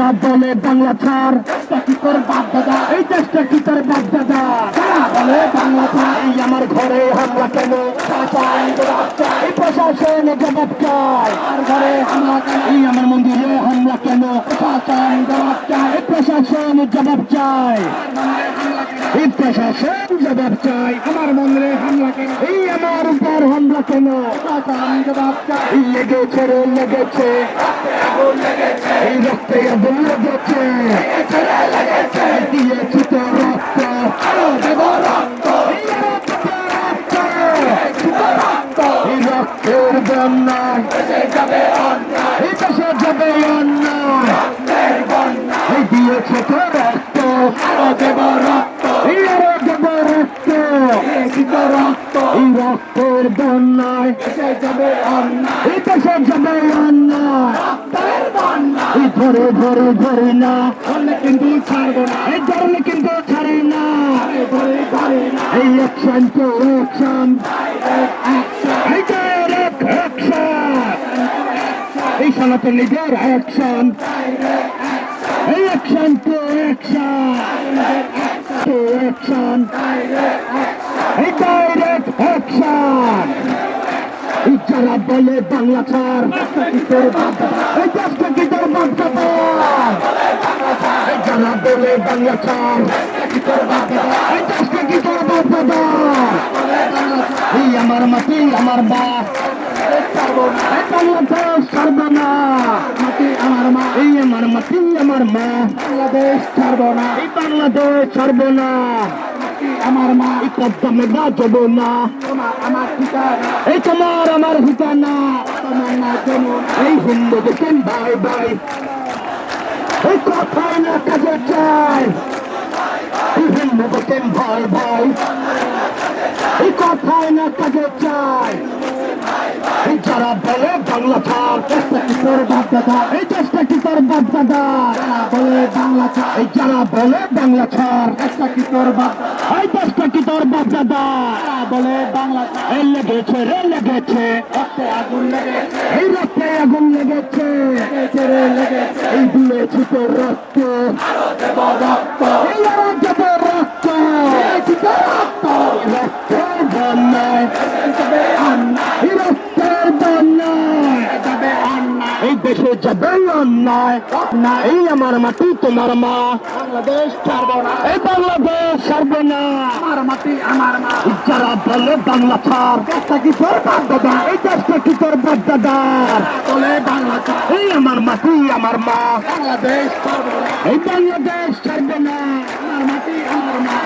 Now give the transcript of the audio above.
যারা বলে বাংলা ছাড়। কি তোর বাপ দাদা? এই দেশটা কি তোর বাপ দাদা? বলে বাংলা ছাড়। এই আমার ঘরে হামলা কেন? এই প্রশাসন জবাব চাই। আর ঘরে হামলা কেন? এই আমার মন্দিরে হামলা কেন? প্রশাসন জবাব চাই। এই প্রশাসন জবাব চাই। এই প্রশাসন জবাব চাই। আমার মন্দিরে হামলা কেন? এই আমার উপর হামলা কেন? প্রশাসন জবাব এই লেগেছে রে লেগেছে। এই রক্তে আগুন লেগেছে দিয়েছি তো রক্ত। দেব রক্ত। এই রক্ত এই রক্তের বন্যায় এই দেশে যাবে অন্যায় দিয়েছে তো রক্ত। দেব রক্ত। আরও দেব রক্ত। রক্ত। এই রক্তের বন্যায় যাবে অন্যায় যাবে অন্যায় ধরে ধরে ধরে না। কিন্তু ছাড়বো না। এই ধরলে কিন্তু ছাড়ে না। এই অ্যাকশন তো অ্যাকশন এই সনাতন লিডার অ্যাকশন এই অ্যাকশন তো অ্যাকশন তো অ্যাকশন এই ডাইরেক্ট অ্যাকশন যারা বলে বাংলা ছাড় এই দেশটা কি তোর যারা বলে বাংলা ছাড় এই দেশটা কি তোর এই আমার মাটি আমার বাংলাদেশ ছাড়বো না। মাটি আমার মা এই আমার মাটি আমার মা। বাংলাদেশ ছাড়বো না। এই বাংলাদেশ ছাড়বো না। আমার মা এই কদ্দমে বাজবো না। আমার ঠিকানা এই তোমার আমার ঠিকানা। তোমার না যেমন এই হিন্দু দেখেন ভাই ভাই এই কথাই না কাজে চাই। হিন্দু দেখেন ভাই ভাই এই কথাই না কাজে চাই। যারা বলে, বাংলা ছাড়। কি তোর বাপ দাদা এই দেশটা কি তোর বাপ দাদা বলে, বাংলা ছাড়। যারা বলে, বাংলা ছাড়। দেশটা কি তোর বাপ এই দেশটা কি তোর বাপ দাদা বলে বাংলা এই লেগেছে, রে লেগেছে। আগুন লেগেছে এই রক্তে আগুন লেগেছে। এই দিয়েছি তোর রক্ত। এই দেশে যাবে অন্যায়। না এই আমার মাটি, তোমার মা। বাংলাদেশ ছাড়বো না। এই বাংলাদেশ ছাড়বো না। আমার মাটি, আমার মা। যারা বলে বাংলা ছাড় কি তোর দাদা? এই দেশটা কি তোর বাপ বলে বাংলা ছাড়। এই আমার মাটি, আমার মা। বাংলাদেশ ছাড়বো না। এই বাংলাদেশ ছাড়বো না। আমার মাটি, আমার মা।